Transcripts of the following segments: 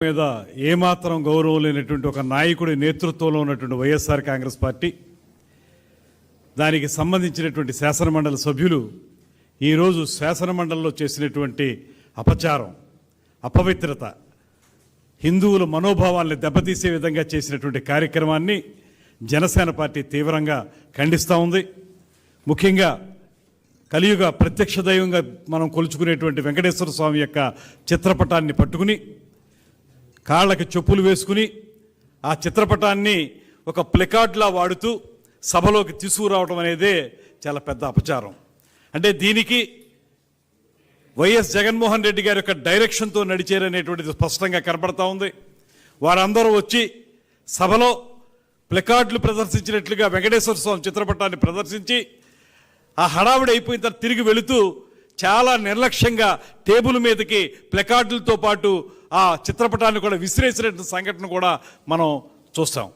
మీద ఏమాత్రం గౌరవం లేనటువంటి ఒక నాయకుడి నేతృత్వంలో ఉన్నటువంటి వైఎస్ఆర్ కాంగ్రెస్ పార్టీ దానికి సంబంధించినటువంటి శాసనమండలి సభ్యులు ఈరోజు శాసనమండలిలో చేసినటువంటి అపచారం అపవిత్రత హిందువుల మనోభావాల్ని దెబ్బతీసే విధంగా చేసినటువంటి కార్యక్రమాన్ని జనసేన పార్టీ తీవ్రంగా ఖండిస్తూ ఉంది. ముఖ్యంగా కలియుగ ప్రత్యక్ష దైవంగా మనం కొలుచుకునేటువంటి వెంకటేశ్వర స్వామి యొక్క చిత్రపటాన్ని పట్టుకుని కాళ్ళకి చెప్పులు వేసుకుని ఆ చిత్రపటాన్ని ఒక ప్లెకార్డ్లా వాడుతూ సభలోకి తీసుకురావడం అనేదే చాలా పెద్ద అపచారం. అంటే దీనికి వైఎస్ జగన్మోహన్ రెడ్డి గారి యొక్క డైరెక్షన్తో నడిచారనేటువంటిది స్పష్టంగా కనపడతా ఉంది. వారందరూ వచ్చి సభలో ప్లెకార్డులు ప్రదర్శించినట్లుగా వెంకటేశ్వర స్వామి చిత్రపటాన్ని ప్రదర్శించి ఆ హడావిడి అయిపోయిన తర్వాత తిరిగి వెళుతూ చాలా నిర్లక్ష్యంగా టేబుల్ మీదకి ప్లెకార్డులతో పాటు ఆ చిత్రపటాన్ని కూడా విసిరేసినటువంటి సంఘటన కూడా మనం చూస్తాం.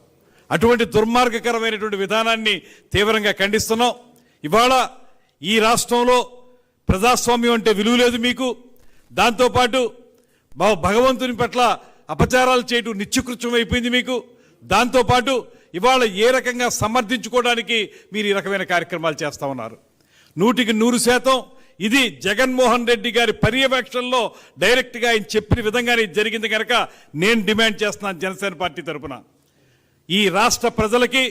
అటువంటి దుర్మార్గకరమైనటువంటి విధానాన్ని తీవ్రంగా ఖండిస్తున్నాం. ఇవాళ ఈ రాష్ట్రంలో ప్రజాస్వామ్యం అంటే విలువ లేదు మీకు. దాంతోపాటు భ- భగవంతుని పట్ల అపచారాలు చేయటం నిత్యకృత్యం అయిపోయింది మీకు. దాంతోపాటు ఇవాళ ఏ రకంగా సమర్థించుకోవడానికి మీరు ఈ రకమైన కార్యక్రమాలు చేస్తా ఉన్నారు. నూటికి నూరు శాతం ఇది జగన్మోహన్ రెడ్డి గారి పర్యవేక్షణలో డైరెక్ట్గా ఆయన చెప్పిన విధంగానే జరిగింది కనుక నేను డిమాండ్ చేస్తున్నాను జనసేన పార్టీ తరపున. ఈ రాష్ట్ర ప్రజలకి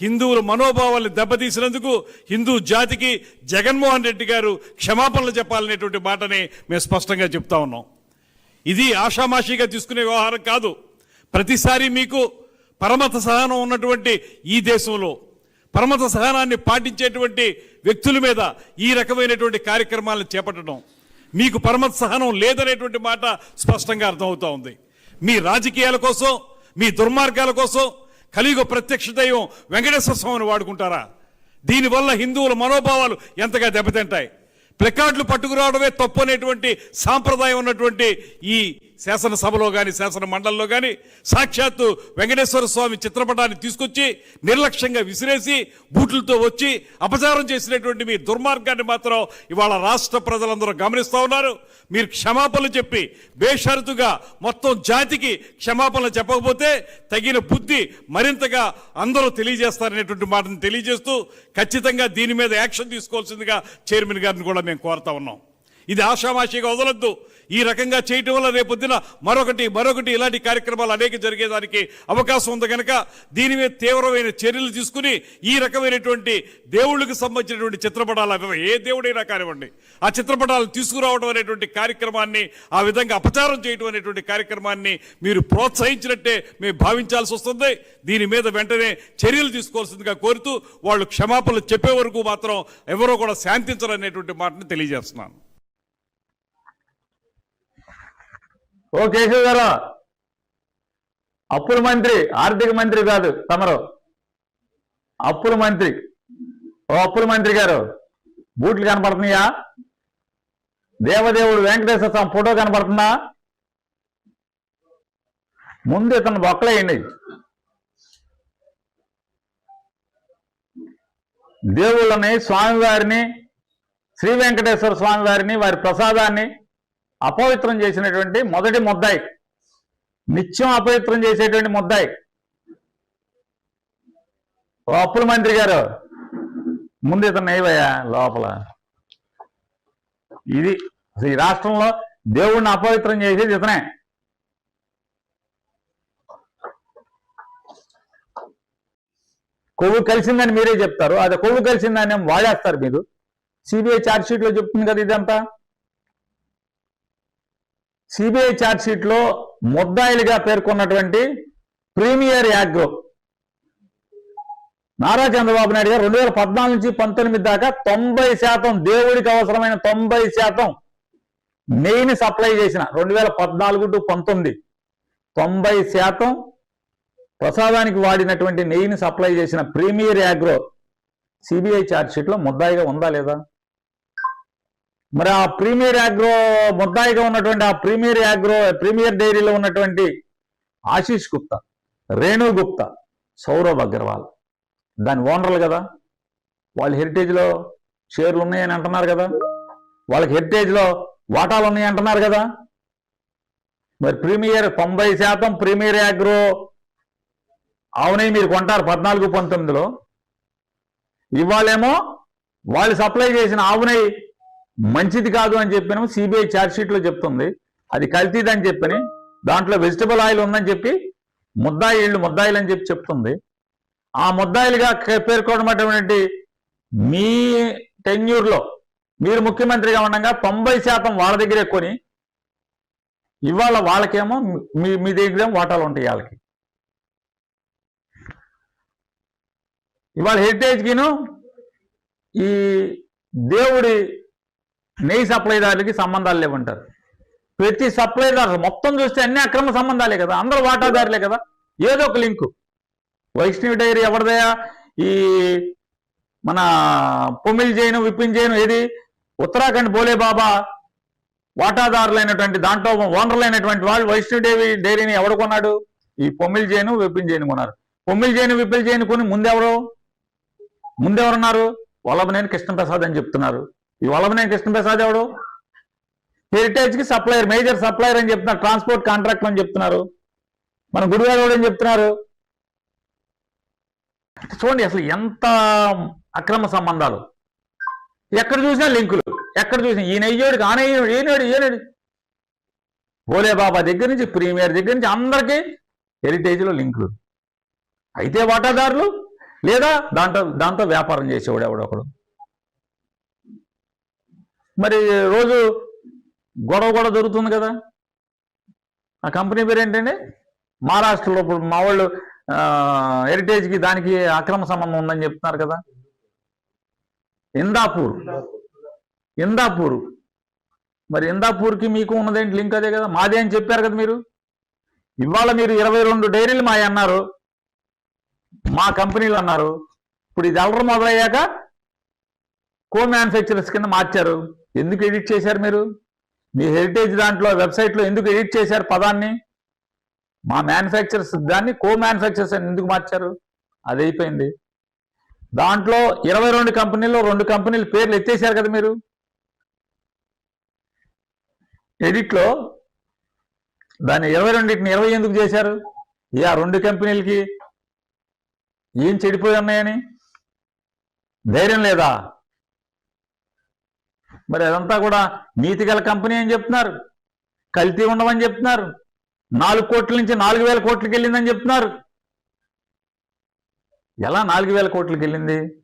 హిందువుల మనోభావాలు దెబ్బతీసినందుకు హిందూ జాతికి జగన్మోహన్ రెడ్డి గారు క్షమాపణలు చెప్పాలనేటువంటి మాటని మేము స్పష్టంగా చెప్తా ఉన్నాం. ఇది ఆషామాషిగా తీసుకునే వ్యవహారం కాదు. ప్రతిసారి మీకు పరమత సహనం ఉన్నటువంటి ఈ దేశంలో పరమత సహనాన్ని పాటించేటువంటి వ్యక్తుల మీద ఈ రకమైనటువంటి కార్యక్రమాలను చేపట్టడం మీకు పరమత సహనం లేదనేటువంటి మాట స్పష్టంగా అర్థమవుతా ఉంది. మీ రాజకీయాల కోసం మీ దుర్మార్గాల కోసం కలియుగ ప్రత్యక్ష దైవం వెంకటేశ్వర స్వామిని వాడుకుంటారా? దీనివల్ల హిందువుల మనోభావాలు ఎంతగా దెబ్బతింటాయి? ప్లెకార్డులు పట్టుకురావడమే తప్పు అనేటువంటి సాంప్రదాయం ఉన్నటువంటి ఈ శాసనసభలో కానీ శాసన మండలిలో కానీ సాక్షాత్తు వెంకటేశ్వర స్వామి చిత్రపటాన్ని తీసుకొచ్చి నిర్లక్ష్యంగా విసిరేసి బూట్లతో వచ్చి అపచారం చేసినటువంటి మీ దుర్మార్గాన్ని మాత్రం ఇవాళ రాష్ట్ర ప్రజలందరూ గమనిస్తూ ఉన్నారు. మీరు క్షమాపణలు చెప్పి బేషరతుగా మొత్తం జాతికి క్షమాపణలు చెప్పకపోతే తగిన బుద్ధి మరింతగా అందరూ తెలియజేస్తారనేటువంటి మాటను తెలియజేస్తూ ఖచ్చితంగా దీని మీద యాక్షన్ తీసుకోవాల్సిందిగా చైర్మన్ గారిని కూడా మేము కోరుతా ఉన్నాం. ఇది ఆషామాషిగా వదలొద్దు. ఈ రకంగా చేయటం వల్ల రేపొద్దున మరొకటి మరొకటి ఇలాంటి కార్యక్రమాలు అనేక జరిగేదానికి అవకాశం ఉంది కనుక దీని మీద తీవ్రమైన చర్యలు తీసుకుని ఈ రకమైనటువంటి దేవుళ్ళకి సంబంధించినటువంటి చిత్రపటాలు ఏ దేవుడైనా కానివ్వండి ఆ చిత్రపటాలు తీసుకురావడం అనేటువంటి కార్యక్రమాన్ని ఆ విధంగా అపచారం చేయడం అనేటువంటి కార్యక్రమాన్ని మీరు ప్రోత్సహించినట్టే మేము భావించాల్సి వస్తుంది. దీని మీద వెంటనే చర్యలు తీసుకోవాల్సిందిగా కోరుతూ వాళ్ళు క్షమాపణలు చెప్పే వరకు మాత్రం ఎవరో కూడా శాంతించరు అనేటువంటి మాటను తెలియజేస్తున్నాను. ఓ కేశవ్ గారు. అప్పుల మంత్రి ఆర్థిక మంత్రి కాదు తమరు. అప్పుల మంత్రి. ఓ అప్పుల మంత్రి గారు బూట్లు కనపడుతున్నాయా? దేవదేవుడు వెంకటేశ్వర స్వామి ఫోటో కనపడుతుందా? ముందు ఇతను బొక్కలేయండి. దేవుళ్ళని స్వామివారిని శ్రీ వెంకటేశ్వర స్వామివారిని వారి ప్రసాదాన్ని అపవిత్రం చేసినటువంటి మొదటి ముద్దాయి. నిత్యం అపవిత్రం చేసేటువంటి ముద్దాయి. ఓ అప్పుల మంత్రి గారు ముందు ఇతను ఏవయ్యా లోపల? ఇది ఈ రాష్ట్రంలో దేవుణ్ణి అపవిత్రం చేసేది ఇతనే. కొవ్వు కలిసిందని మీరే చెప్తారు. అది కొవ్వు కలిసిందని వాడేస్తారు మీరు? సిబిఐ ఛార్జ్ షీట్లో చెప్తుంది కదా ఇదంతా. సిబిఐ ఛార్జ్షీట్లో ముద్దాయిలుగా పేర్కొన్నటువంటి ప్రీమియర్ యాగ్రో నారా చంద్రబాబు నాయుడు గారు రెండు వేల పద్నాలుగు నుంచి పంతొమ్మిది దాకా తొంభై శాతం దేవుడికి అవసరమైన తొంభై శాతం నెయ్యిని సప్లై చేసిన రెండు వేల పద్నాలుగు టు పంతొమ్మిది తొంభై శాతం ప్రసాదానికి వాడినటువంటి నెయ్యిని సప్లై చేసిన ప్రీమియర్ యాగ్రో సిబిఐ ఛార్జ్షీట్లో ముద్దాయిగా ఉందా లేదా? మరి ఆ ప్రీమియర్ యాగ్రో ముద్దాయిగా ఉన్నటువంటి ఆ ప్రీమియర్ యాగ్రో ప్రీమియర్ డైరీలో ఉన్నటువంటి ఆశీష్ గుప్తా రేణు గుప్తా సౌరవ్ అగర్వాల్. దాని ఓనర్లు కదా? వాళ్ళ హెరిటేజ్లో షేర్లు ఉన్నాయని అంటున్నారు కదా? వాళ్ళకి హెరిటేజ్లో వాటాలు ఉన్నాయి అంటున్నారు కదా? మరి ప్రీమియర్ తొంభై శాతం ప్రీమియర్ అగ్రో అవునై మీరు కొంటారు పద్నాలుగు పంతొమ్మిదిలో. ఇవాళేమో వాళ్ళు సప్లై చేసిన ఆవునై మంచిది కాదు అని చెప్పిన సిబిఐ ఛార్జ్షీట్లో చెప్తుంది. అది కల్తీదని చెప్పని దాంట్లో వెజిటబుల్ ఆయిల్ ఉందని చెప్పి ముద్దాయిళ్ళు ముద్దాయిలు అని చెప్పి చెప్తుంది. ఆ ముద్దాయిలుగా కే- మీ టెన్యూర్లో మీరు ముఖ్యమంత్రిగా ఉండగా తొంభై శాతం వాళ్ళ దగ్గరే కొని ఇవాళ వాళ్ళకేమో మీ మీ దగ్గర వాటాలు ఉంటాయి వాళ్ళకి. ఇవాళ హెరిటేజ్కిను ఈ దేవుడి నెయ్యి సప్లైదారులకి సంబంధాలు లేవంటారు ప్రతి సప్లైదారు మొత్తం చూస్తే అన్ని అక్రమ సంబంధాలే కదా. అందరూ వాటాదారులే కదా. ఏదో ఒక లింకు వైష్ణవి డైరీ ఎవరిదయా ఈ మన పొమిల్ జైను విపిన్ జైను ఏది? ఉత్తరాఖండ్ బోలే బాబా వాటాదారులైనటువంటి దాంట్లో ఓనర్లైనటువంటి వాళ్ళు వైష్ణవి డైరీని ఎవడు కొన్నాడు? ఈ పొమ్మిల్ జైను విపిన్ జైన్ కొన్నారు. పొమ్మిల్ జైను విపిల్ జైన్ కొని ముందెవరు? ముందెవరున్నారు? వల్లభనేని కృష్ణప్రసాద్ అని చెప్తున్నారు. ఈ వల్లభనేని కృష్ణప్రసాద్ ఎవడు? హెరిటేజ్కి సప్లయర్ మేజర్ సప్లయర్ అని చెప్తున్నారు. ట్రాన్స్పోర్ట్ కాంట్రాక్ట్ అని చెప్తున్నారు. మన గుడివాడ అని చెప్తున్నారు? చూడండి అసలు ఎంత అక్రమ సంబంధాలు. ఎక్కడ చూసినా లింకులు. ఎక్కడ చూసినా ఈయన అయ్యోడికి ఆనయ్యోడు ఈనాడు ఈయనోడు భోలే బాబా దగ్గర నుంచి ప్రీమియర్ దగ్గర నుంచి అందరికీ హెరిటేజ్లో లింకులు. అయితే వాటాదారులు లేదా దాంట్లో దాంతో వ్యాపారం చేసేవాడు ఎవడొకడు మరి రోజు గొడవ కూడా దొరుకుతుంది కదా? ఆ కంపెనీ పేరు ఏంటండి? మహారాష్ట్రలో ఇప్పుడు మా వాళ్ళు హెరిటేజ్కి దానికి అక్రమ సంబంధం ఉందని చెప్తున్నారు కదా? ఇందాపూర్. ఇందాపూర్. మరి ఇందాపూర్కి మీకు ఉన్నదేంటి లింక్ అదే కదా? మాదే అని చెప్పారు కదా మీరు? ఇవాళ మీరు ఇరవై రెండు డైరీలు మావి అన్నారు. మా కంపెనీలు అన్నారు. ఇప్పుడు ఇది అలర మొదలయ్యాక కో మ్యానుఫ్యాక్చరర్స్ కింద మార్చారు. ఎందుకు ఎడిట్ చేశారు మీరు? మీ హెరిటేజ్ దాంట్లో వెబ్సైట్లో ఎందుకు ఎడిట్ చేశారు పదాన్ని? మా మ్యానుఫ్యాక్చరర్స్ దాన్ని కో మ్యానుఫ్యాక్చరర్స్ అని ఎందుకు మార్చారు? అది అయిపోయింది. దాంట్లో ఇరవై రెండు కంపెనీల్లో రెండు కంపెనీల పేర్లు ఎత్తేసారు కదా మీరు? ఎడిట్లో దాన్ని ఇరవై రెండింటిని ఇరవై ఎందుకు చేశారు? ఈ ఆ రెండు కంపెనీలకి ఏం చెడిపోయి ఉన్నాయని? ధైర్యం లేదా? మరి అదంతా కూడా నీతి గల కంపెనీ అని చెప్తున్నారు. కల్తీ ఉండమని చెప్తున్నారు. నాలుగు కోట్ల నుంచి నాలుగు వేల కోట్లకి వెళ్ళిందని చెప్తున్నారు. ఎలా నాలుగు వేల కోట్లకి వెళ్ళింది?